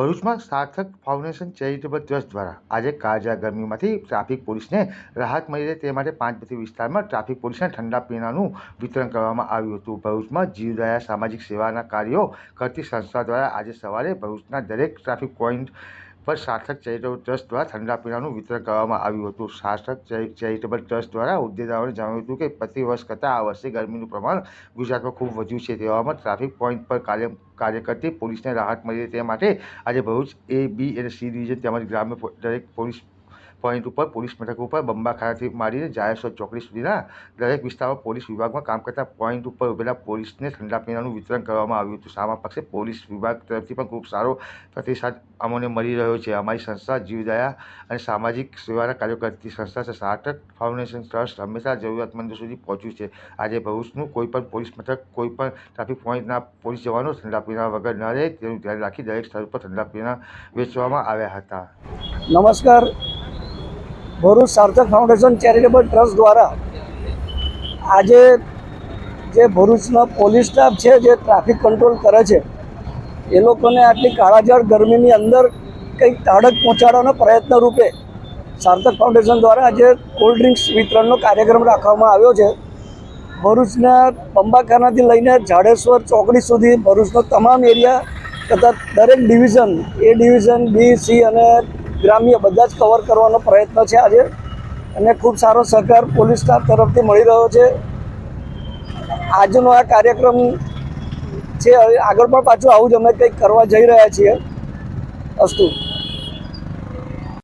ભરૂચમાં સાર્થક foundation charitable trust દ્વારા આજે કાળઝાળ ગરમીમાંથી ટ્રાફિક પોલીસને રાહત મળી રહે તે માટે પાંચબત્તી વિસ્તારમાં ટ્રાફિક પોલીસને ઠંડા પીણાનું વિતરણ કરવામાં આવ્યું હતું. ભરૂચમાં જીવદયા સામાજિક સેવાના કાર્યો કરતી સંસ્થા દ્વારા આજે સવારે ભરૂચના દરેક ટ્રાફિક પોઈન્ટ પર સાર્થક ચેરિટેબલ ટ્રસ્ટ દ્વારા ઠંડા પીણાનું વિતરણ કરવામાં આવ્યું હતું. સાર્થક ચેરિ- ચેરિટેબલ ટ્રસ્ટ દ્વારા હોદ્દેદારોને જણાવ્યું હતું કે પ્રતિ વર્ષ કરતાં આ વર્ષે ગરમીનું પ્રમાણ ગુજરાતમાં ખૂબ વધ્યું છે. તેવામાં ટ્રાફિક પોઈન્ટ પર કાર્ય કાર્ય કરતી પોલીસને રાહત મળી તે માટે આજે ભરૂચ એ બી અને સી ડિવિઝન તેમજ ગ્રામ્ય દરેક પોલીસ પોઈન્ટ ઉપર પોલીસ મથક ઉપર બંબાખાનાથી માંડીને જાહેર ચોકડી સુધીના દરેક વિસ્તારમાં પોલીસ વિભાગમાં કામ કરતા પોઈન્ટ ઉપર ઉભેલા પોલીસને ઠંડા પીણાનું વિતરણ કરવામાં આવ્યું હતું. સામા પક્ષે પોલીસ વિભાગ તરફથી પણ ખૂબ સારો પ્રતિસાદ અમને મળી રહ્યો છે. અમારી સંસ્થા જીવદયા અને સામાજિક સેવાના કાર્યો કરતી સંસ્થા છે. સાર્થક ફાઉન્ડેશન ટ્રસ્ટ હંમેશા જરૂરિયાતમંદો સુધી પહોંચ્યું છે. આજે ભરૂચનું કોઈ પણ પોલીસ મથક, કોઈ પણ ટ્રાફિક પોઈન્ટના પોલીસ જવાનો ઠંડા પીણા વગર ન રહે તેનું ધ્યાન રાખી દરેક સ્થળ પર ઠંડા પીણા વેચવામાં આવ્યા હતા. નમસ્કાર. ભરૂચ સાર્થક ફાઉન્ડેશન ચેરિટેબલ ટ્રસ્ટ દ્વારા આજે જે ભરૂચનો પોલીસ સ્ટાફ છે, જે ટ્રાફિક કંટ્રોલ કરે છે, એ લોકોને આટલી કાળાજાળ ગરમીની અંદર કંઈક તાડક પહોંચાડવાના પ્રયત્ન રૂપે સાર્થક ફાઉન્ડેશન દ્વારા આજે કોલ્ડ ડ્રિંક્સ વિતરણનો કાર્યક્રમ રાખવામાં આવ્યો છે. ભરૂચના બંબાખાનાથી લઈને જાડેશ્વર ચોકડી સુધી ભરૂચનો તમામ એરિયા તથા દરેક division, A division, B, C અને ગ્રામ્ય બધા જ કવર કરવાનો પ્રયત્ન છે આજે. અને ખૂબ સારો સહકાર પોલીસ સ્ટાફ તરફથી મળી રહ્યો છે. આજનો આ કાર્યક્રમ છે આગળ પણ પાછું આવું જ અમે કંઈક કરવા જઈ રહ્યા છીએ. અસ્તુ.